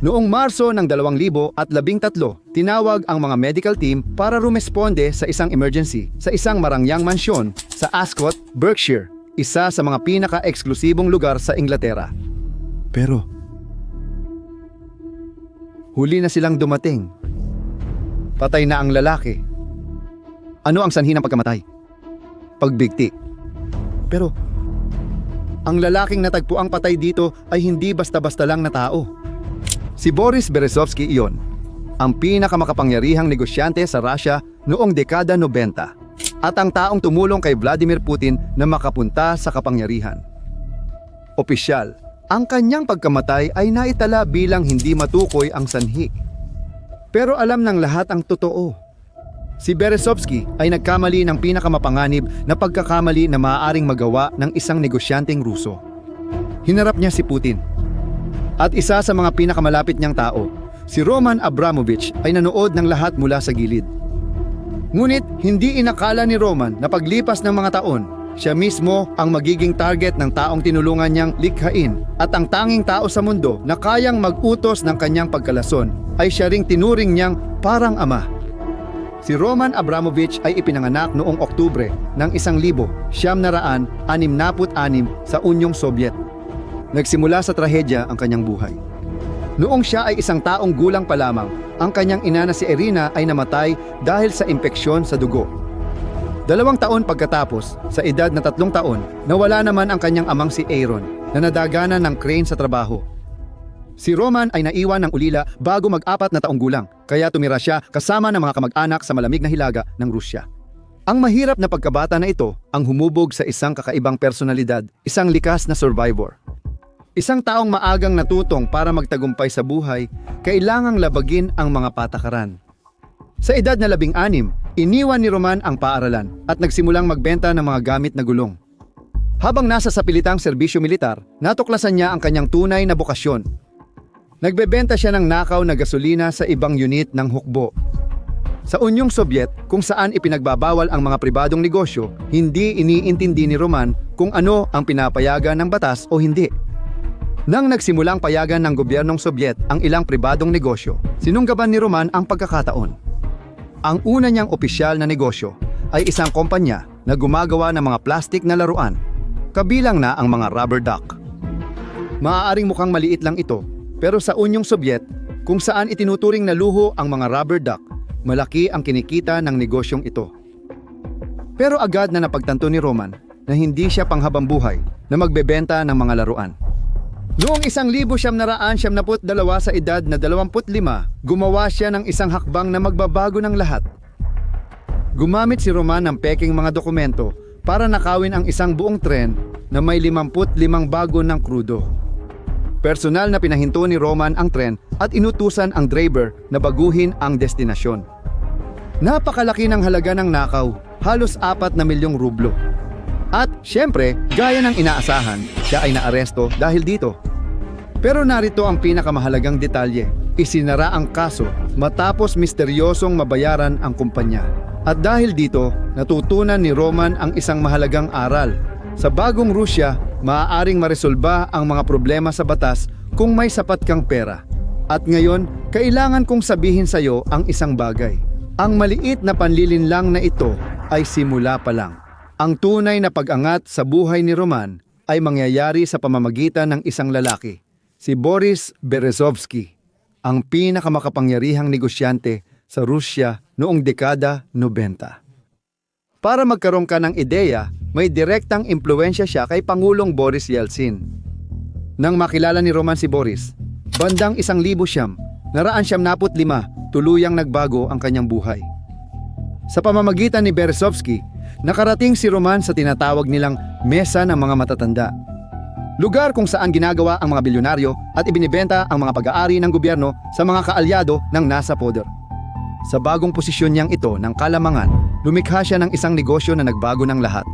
Noong Marso ng 2013, tinawag ang mga medical team para rumesponde sa isang emergency sa isang marangyang mansyon sa Ascot, Berkshire, isa sa mga pinaka-eksklusibong lugar sa Inglaterra. Pero, huli na silang dumating. Patay na ang lalaki. Ano ang sanhi ng pagkamatay? Pagbigti. Pero, ang lalaking natagpuang patay dito ay hindi basta-basta lang na tao. Si Boris Berezovsky iyon, ang pinakamakapangyarihang negosyante sa Russia noong dekada 90 at ang taong tumulong kay Vladimir Putin na makapunta sa kapangyarihan. Opisyal, ang kanyang pagkamatay ay naitala bilang hindi matukoy ang sanhi. Pero alam ng lahat ang totoo. Si Berezovsky ay nagkamali ng pinakamapanganib na pagkakamali na maaaring magawa ng isang negosyanteng Ruso. Hinarap niya si Putin at isa sa mga pinakamalapit niyang tao, si Roman Abramovich ay nanood ng lahat mula sa gilid. Ngunit hindi inakala ni Roman na paglipas ng mga taon, siya mismo ang magiging target ng taong tinulungan niyang likhain at ang tanging tao sa mundo na kayang mag-utos ng kanyang pagkalason ay siya ring tinuring niyang parang ama. Si Roman Abramovich ay ipinanganak noong Oktubre ng 1966 sa Unyong Soviet. Nagsimula sa trahedya ang kanyang buhay. Noong siya ay isang taong gulang pa lamang, ang kanyang ina na si Irina ay namatay dahil sa impeksyon sa dugo. Dalawang taon pagkatapos, sa edad na tatlong taon, nawala naman ang kanyang amang si Aaron na nadaganan ng crane sa trabaho. Si Roman ay naiwan ng ulila bago mag-apat na taong gulang, kaya tumira siya kasama ng mga kamag-anak sa malamig na hilaga ng Rusya. Ang mahirap na pagkabata na ito ang humubog sa isang kakaibang personalidad, isang likas na survivor. Isang taong maagang natutong para magtagumpay sa buhay, kailangang labagin ang mga patakaran. Sa edad na labing anim, iniwan ni Roman ang paaralan at nagsimulang magbenta ng mga gamit na gulong. Habang nasa sapilitang serbisyo militar, natuklasan niya ang kanyang tunay na bokasyon. Nagbebenta siya ng nakaw na gasolina sa ibang unit ng hukbo. Sa Unyong Sobyet, kung saan ipinagbabawal ang mga pribadong negosyo, hindi iniintindi ni Roman kung ano ang pinapayagan ng batas o hindi. Nang nagsimulang payagan ng gobyernong Sobyet ang ilang pribadong negosyo, sinunggaban ni Roman ang pagkakataon. Ang una niyang opisyal na negosyo ay isang kumpanya na gumagawa ng mga plastik na laruan, kabilang na ang mga rubber duck. Maaaring mukhang maliit lang ito, pero sa Unyong Sobyet, kung saan itinuturing na luho ang mga rubber duck, malaki ang kinikita ng negosyong ito. Pero agad na napagtanto ni Roman na hindi siya panghabang buhay na magbebenta ng mga laruan. Noong isang libo siyam naraan siyam naput dalawa sa edad na 25, gumawa siya ng isang hakbang na magbabago ng lahat. Gumamit si Roman ng peking mga dokumento para nakawin ang isang buong tren na may 55 bago ng krudo. Personal na pinahinto ni Roman ang tren at inutusan ang driver na baguhin ang destinasyon. Napakalaki ng halaga ng nakaw, halos 4 na milyong rublo. At syempre, gaya ng inaasahan, siya ay naaresto dahil dito. Pero narito ang pinakamahalagang detalye. Isinara ang kaso matapos misteryosong mabayaran ang kumpanya. At dahil dito, natutunan ni Roman ang isang mahalagang aral. Sa bagong Rusya, maaaring maresolba ang mga problema sa batas kung may sapat kang pera. At ngayon, kailangan kong sabihin sa iyo ang isang bagay. Ang maliit na panlilinlang na ito ay simula pa lang. Ang tunay na pag-angat sa buhay ni Roman ay mangyayari sa pamamagitan ng isang lalaki, si Boris Berezovsky, ang pinakamakapangyarihang negosyante sa Rusya noong dekada 90. Para magkaroon ka ng ideya, may direktang impluensya siya kay Pangulong Boris Yeltsin. Nang makilala ni Roman si Boris, bandang isang libo siyam, naraan siyam naput lima, tuluyang nagbago ang kanyang buhay. Sa pamamagitan ni Berezovsky, nakarating si Roman sa tinatawag nilang Mesa ng mga Matatanda. Lugar kung saan ginagawa ang mga bilyonaryo at ibinibenta ang mga pag-aari ng gobyerno sa mga kaalyado ng nasa poder. Sa bagong posisyon niyang ito ng kalamangan, lumikha siya ng isang negosyo na nagbago ng lahat.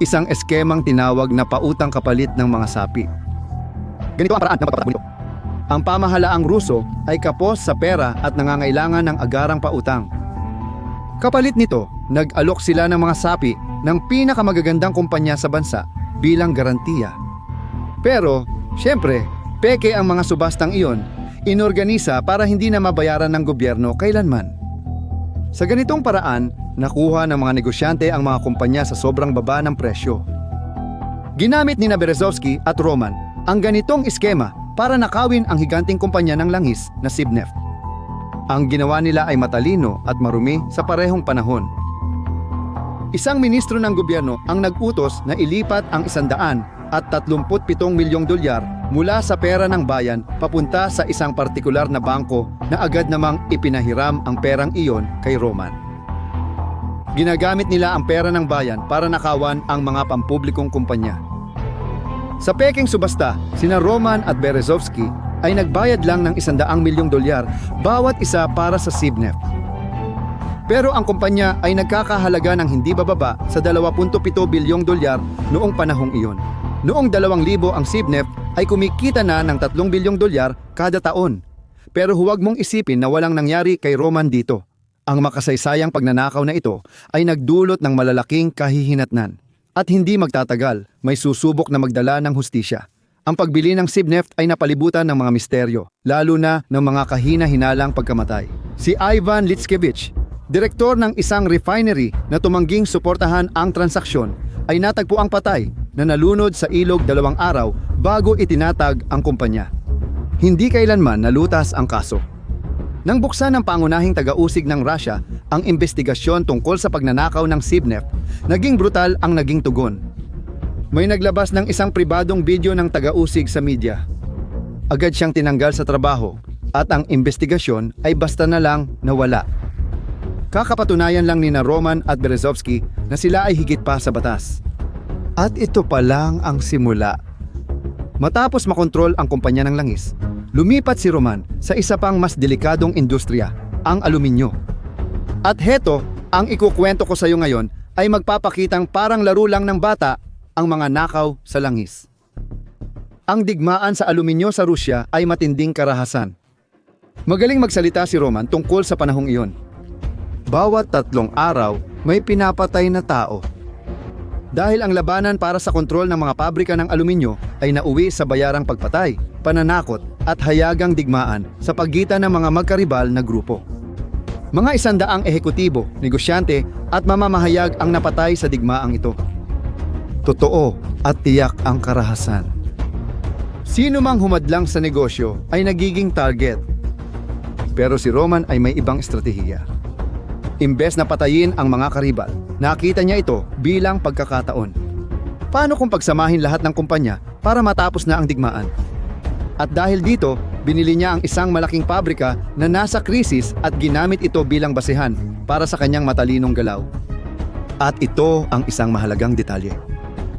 Isang eskemang tinawag na pautang kapalit ng mga sapi. Ganito ang paraan ng pagpapatakbo. Ang pamahalaang Ruso ay kapos sa pera at nangangailangan ng agarang pautang. Kapalit nito, nag-alok sila ng mga sapi ng pinakamagagandang kumpanya sa bansa bilang garantiya. Pero, syempre, peke ang mga subastang iyon, inorganisa para hindi na mabayaran ng gobyerno kailanman. Sa ganitong paraan, nakuha ng mga negosyante ang mga kumpanya sa sobrang baba ng presyo. Ginamit ni Berezovsky at Roman ang ganitong eskema para nakawin ang higanting kumpanya ng langis na Sibneft. Ang ginawa nila ay matalino at marumi sa parehong panahon. Isang ministro ng gobyerno ang nag-utos na ilipat ang isandaan at 37 milyong dolyar mula sa pera ng bayan papunta sa isang partikular na bangko na agad namang ipinahiram ang perang iyon kay Roman. Ginagamit nila ang pera ng bayan para nakawan ang mga pampublikong kumpanya. Sa peking subasta, sina Roman at Berezovsky ay nagbayad lang ng isandaang milyong dolyar bawat isa para sa Sibneft. Pero ang kumpanya ay nagkakahalaga ng hindi bababa sa 2.7 bilyong dolyar noong panahong iyon. Noong 2000 ang Sibneft ay kumikita na ng 3 bilyong dolyar kada taon. Pero huwag mong isipin na walang nangyari kay Roman dito. Ang makasaysayang pagnanakaw na ito ay nagdulot ng malalaking kahihinatnan. At hindi magtatagal, may susubok na magdala ng hustisya. Ang pagbili ng Sibneft ay napalibutan ng mga misteryo, lalo na ng mga kahina-hinalang pagkamatay. Si Ivan Litskevich, direktor ng isang refinery na tumangging suportahan ang transaksyon, ay natagpo ang patay na nalunod sa ilog dalawang araw bago itinatag ang kumpanya. Hindi kailanman nalutas ang kaso. Nang buksan ng pangunahing taga-usig ng Russia ang investigasyon tungkol sa pagnanakaw ng Sibneft, naging brutal ang naging tugon. May naglabas ng isang pribadong video ng taga-usig sa media. Agad siyang tinanggal sa trabaho at ang investigasyon ay basta na lang nawala. Kakapatunayan lang ni na Roman at Berezovsky na sila ay higit pa sa batas. At ito pa lang ang simula. Matapos makontrol ang kumpanya ng langis, lumipat si Roman sa isa pang mas delikadong industriya, ang aluminyo. At heto, ang ikukwento ko sa iyo ngayon ay magpapakitang parang laro lang ng bata ang mga nakaw sa langis. Ang digmaan sa aluminyo sa Rusya ay matinding karahasan. Magaling magsalita si Roman tungkol sa panahong iyon. Bawat tatlong araw, may pinapatay na tao. Dahil ang labanan para sa kontrol ng mga pabrika ng aluminyo ay nauwi sa bayarang pagpatay, pananakot at hayagang digmaan sa pagitan ng mga magkaribal na grupo. Mga isandaang ehekutibo, negosyante at mamamahayag ang napatay sa digmaang ito. Totoo at tiyak ang karahasan. Sino mang humadlang sa negosyo ay nagiging target. Pero si Roman ay may ibang estratehiya. Imbes na patayin ang mga karibal, nakita niya ito bilang pagkakataon. Paano kung pagsamahin lahat ng kumpanya para matapos na ang digmaan? At dahil dito, binili niya ang isang malaking pabrika na nasa krisis at ginamit ito bilang basehan para sa kanyang matalinong galaw. At ito ang isang mahalagang detalye.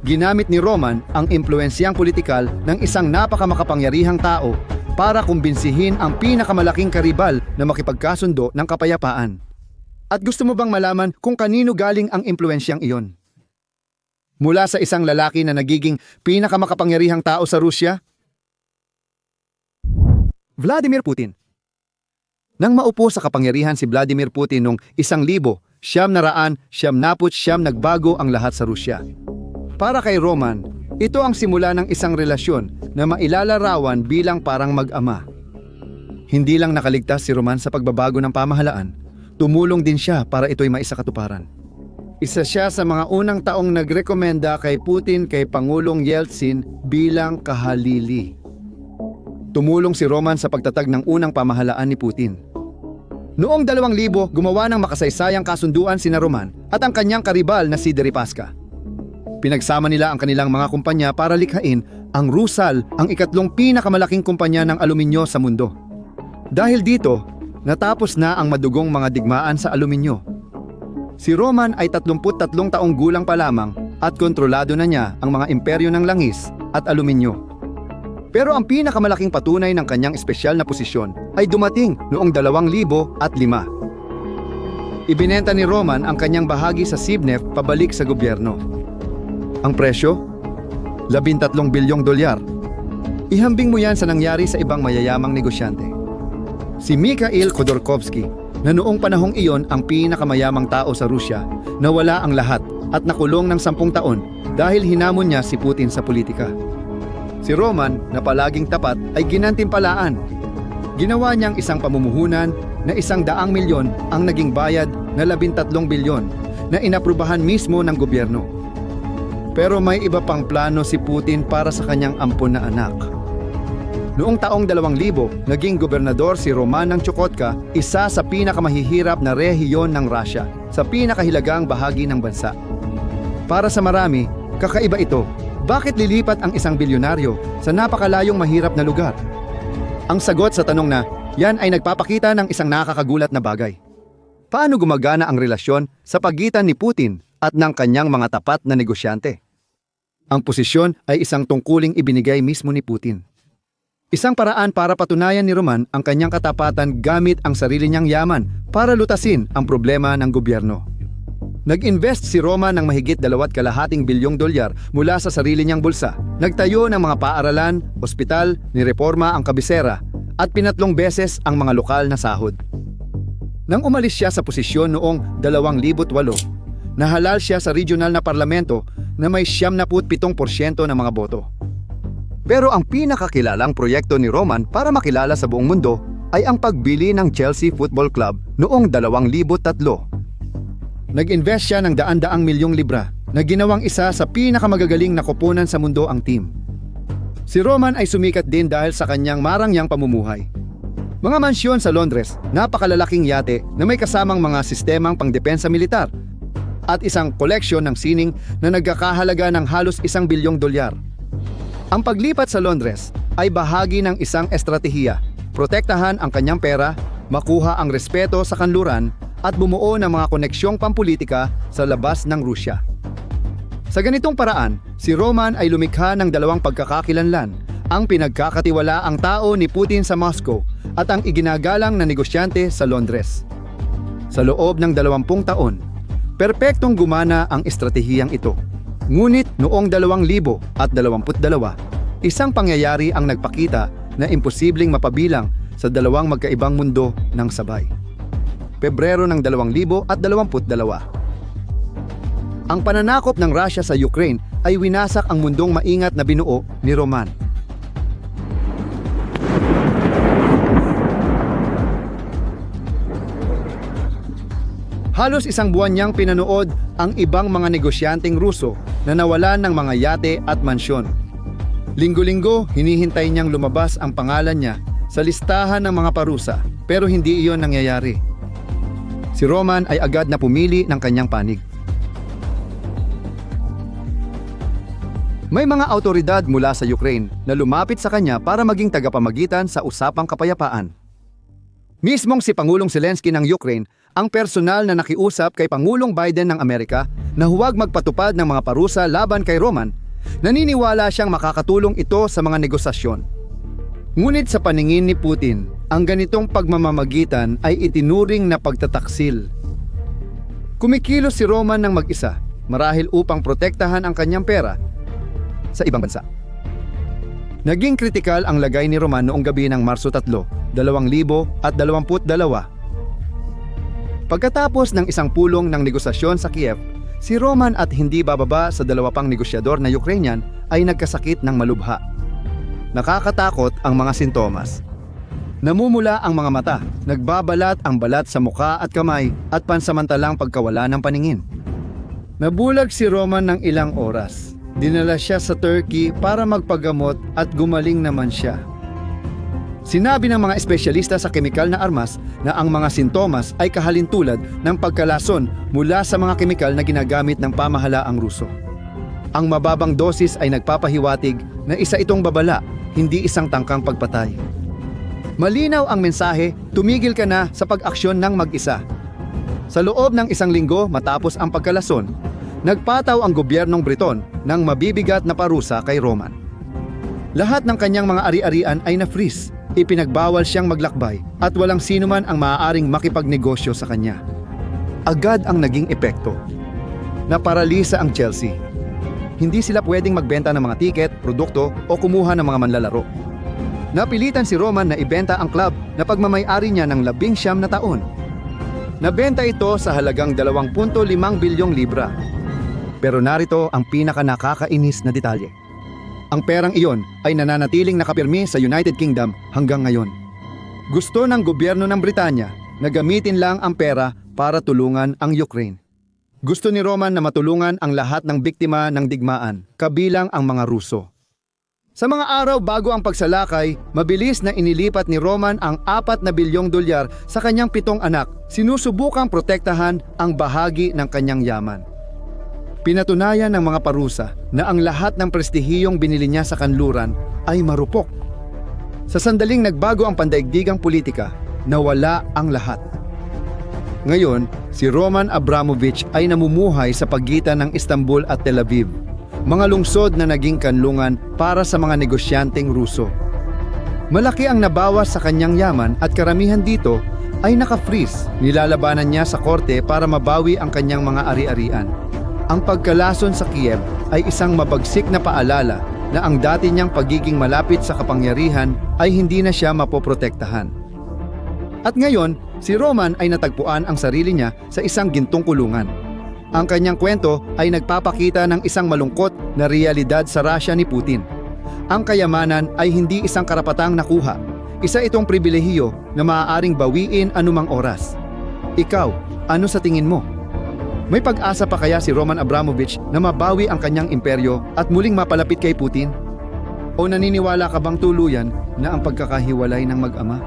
Ginamit ni Roman ang impluensyang politikal ng isang napakamakapangyarihang tao para kumbinsihin ang pinakamalaking karibal na makipagkasundo ng kapayapaan. At gusto mo bang malaman kung kanino galing ang impluensyang iyon? Mula sa isang lalaki na nagiging pinakamakapangyarihang tao sa Rusya? Vladimir Putin. Nang maupo sa kapangyarihan si Vladimir Putin noong isang libo, siyam na raan, siyam naput siyam nagbago ang lahat sa Rusya. Para kay Roman, ito ang simula ng isang relasyon na mailalarawan bilang parang mag-ama. Hindi lang nakaligtas si Roman sa pagbabago ng pamahalaan, tumulong din siya para ito'y maisakatuparan. Isa siya sa mga unang taong nagrekomenda kay Putin kay Pangulong Yeltsin bilang kahalili. Tumulong si Roman sa pagtatag ng unang pamahalaan ni Putin. Noong 2000, gumawa ng makasaysayang kasunduan sina Roman at ang kanyang karibal na si Deripaska. Pinagsama nila ang kanilang mga kumpanya para likhain ang Rusal, ang ikatlong pinakamalaking kumpanya ng aluminyo sa mundo. Dahil dito, natapos na ang madugong mga digmaan sa aluminyo. Si Roman ay 33 taong gulang pa lamang at kontrolado na niya ang mga imperyo ng langis at aluminyo. Pero ang pinakamalaking patunay ng kanyang espesyal na posisyon ay dumating noong 2005. Ibinenta ni Roman ang kanyang bahagi sa Sibneft pabalik sa gobyerno. Ang presyo? 13 bilyong dolyar. Ihambing mo yan sa nangyari sa ibang mayayamang negosyante. Si Mikhail Khodorkovsky, na noong panahong iyon ang pinakamayamang tao sa Rusya, nawala ang lahat at nakulong ng sampung taon dahil hinamon niya si Putin sa politika. Si Roman, na palaging tapat, ay ginantimpalaan. Ginawa niyang isang pamumuhunan na isang daang milyon ang naging bayad na labintatlong bilyon na inaprubahan mismo ng gobyerno. Pero may iba pang plano si Putin para sa kanyang ampon na anak. Noong taong 2000, naging gobernador si Roman ng Chukotka, isa sa pinakamahihirap na rehiyon ng Russia, sa pinakahilagang bahagi ng bansa. Para sa marami, kakaiba ito. Bakit lilipat ang isang bilyonaryo sa napakalayong mahirap na lugar? Ang sagot sa tanong na, yan ay nagpapakita ng isang nakakagulat na bagay. Paano gumagana ang relasyon sa pagitan ni Putin at ng kanyang mga tapat na negosyante? Ang posisyon ay isang tungkuling ibinigay mismo ni Putin. Isang paraan para patunayan ni Roman ang kanyang katapatan gamit ang sarili niyang yaman para lutasin ang problema ng gobyerno. Nag-invest si Roman ng mahigit dalawat kalahating bilyong dolyar mula sa sarili niyang bulsa. Nagtayo ng mga paaralan, ospital, nireforma ang kabisera, at pinatlong beses ang mga lokal na sahod. Nang umalis siya sa posisyon noong 2008, nahalal siya sa regional na parlamento na may 77% ng mga boto. Pero ang pinakakilalang proyekto ni Roman para makilala sa buong mundo ay ang pagbili ng Chelsea Football Club noong 2003. Nag-invest siya ng daan-daang milyong libra na ginawang isa sa pinakamagagaling na koponan sa mundo ang team. Si Roman ay sumikat din dahil sa kanyang marangyang pamumuhay. Mga mansyon sa Londres, napakalalaking yate na may kasamang mga sistemang pangdepensa militar at isang koleksyon ng sining na nagkakahalaga ng halos isang bilyong dolyar. Ang paglipat sa Londres ay bahagi ng isang estratehiya, protektahan ang kanyang pera, makuha ang respeto sa kanluran at bumuo ng mga koneksyong pampolitika sa labas ng Rusya. Sa ganitong paraan, si Roman ay lumikha ng dalawang pagkakakilanlan, ang pinagkakatiwala ang tao ni Putin sa Moscow at ang iginagalang na negosyante sa Londres. Sa loob ng dalawampung taon, perpektong gumana ang estratehiyang ito. Ngunit noong 2022, isang pangyayari ang nagpakita na imposibleng mapabilang sa dalawang magkaibang mundo ng sabay. Pebrero ng 2022. Ang pananakop ng Russia sa Ukraine ay winasak ang mundong maingat na binuo ni Roman. Halos isang buwan niyang pinanood ang ibang mga negosyanteng Ruso na nawalan ng mga yate at mansyon. Linggo-linggo, hinihintay niyang lumabas ang pangalan niya sa listahan ng mga parusa pero hindi iyon nangyayari. Si Roman ay agad na pumili ng kanyang panig. May mga autoridad mula sa Ukraine na lumapit sa kanya para maging tagapamagitan sa usapang kapayapaan. Mismong si Pangulong Zelensky ng Ukraine ang personal na nakiusap kay Pangulong Biden ng Amerika na huwag magpatupad ng mga parusa laban kay Roman, naniniwala siyang makakatulong ito sa mga negosasyon. Ngunit sa paningin ni Putin, ang ganitong pagmamamagitan ay itinuring na pagtataksil. Kumikilos si Roman ng mag-isa, marahil upang protektahan ang kanyang pera sa ibang bansa. Naging kritikal ang lagay ni Roman noong gabi ng Marso 3, 2022. Pagkatapos ng isang pulong ng negosasyon sa Kiev, si Roman at hindi bababa sa dalawa pang negosyador na Ukrainian ay nagkasakit ng malubha. Nakakatakot ang mga sintomas. Namumula ang mga mata, nagbabalat ang balat sa muka at kamay at pansamantalang pagkawala ng paningin. Nabulag si Roman ng ilang oras. Dinala siya sa Turkey para magpagamot at gumaling naman siya. Sinabi ng mga espesyalista sa kemikal na armas na ang mga sintomas ay kahalintulad ng pagkalason mula sa mga kemikal na ginagamit ng pamahalaang Ruso. Ang mababang dosis ay nagpapahiwatig na isa itong babala, hindi isang tangkang pagpatay. Malinaw ang mensahe, tumigil ka na sa pag-aksyon ng mag-isa. Sa loob ng isang linggo matapos ang pagkalason, nagpataw ang gobyernong Briton ng mabibigat na parusa kay Roman. Lahat ng kanyang mga ari-arian ay na-freeze, ipinagbawal siyang maglakbay at walang sino man ang maaaring makipagnegosyo sa kanya. Agad ang naging epekto. Naparalisa ang Chelsea. Hindi sila pwedeng magbenta ng mga tiket, produkto o kumuha ng mga manlalaro. Napilitan si Roman na ibenta ang club na pagmamayari niya ng labing siyam na taon. Nabenta ito sa halagang 2.5 bilyong libra. Pero narito ang pinaka nakakainis na detalye. Ang perang iyon ay nananatiling nakapirmi sa United Kingdom hanggang ngayon. Gusto ng gobyerno ng Britanya na gamitin lang ang pera para tulungan ang Ukraine. Gusto ni Roman na matulungan ang lahat ng biktima ng digmaan, kabilang ang mga Ruso. Sa mga araw bago ang pagsalakay, mabilis na inilipat ni Roman ang 4 na bilyong dolyar sa kanyang pitong anak, sinusubukang protektahan ang bahagi ng kanyang yaman. Pinatunayan ng mga parusa na ang lahat ng prestihiyong binili niya sa kanluran ay marupok. Sa sandaling nagbago ang pandaigdigang politika, nawala ang lahat. Ngayon, si Roman Abramovich ay namumuhay sa pagitan ng Istanbul at Tel Aviv, mga lungsod na naging kanlungan para sa mga negosyanteng Ruso. Malaki ang nabawas sa kanyang yaman at karamihan dito ay naka-freeze. Nilalabanan niya sa korte para mabawi ang kanyang mga ari-arian. Ang pagkalason sa Kiev ay isang mabagsik na paalala na ang dati niyang pagiging malapit sa kapangyarihan ay hindi na siya mapoprotektahan. At ngayon, si Roman ay natagpuan ang sarili niya sa isang gintong kulungan. Ang kanyang kwento ay nagpapakita ng isang malungkot na realidad sa Russia ni Putin. Ang kayamanan ay hindi isang karapatang nakuha. Isa itong pribilehiyo na maaaring bawiin anumang oras. Ikaw, ano sa tingin mo? May pag-asa pa kaya si Roman Abramovich na mabawi ang kanyang imperyo at muling mapalapit kay Putin? O naniniwala ka bang tuluyan na ang pagkakahiwalay ng mag-ama?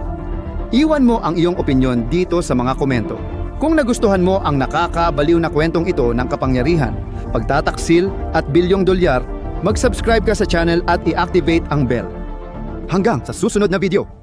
Iwan mo ang iyong opinyon dito sa mga komento. Kung nagustuhan mo ang nakakabaliw na kwentong ito ng kapangyarihan, pagtataksil at bilyong dolyar, mag-subscribe ka sa channel at i-activate ang bell. Hanggang sa susunod na video.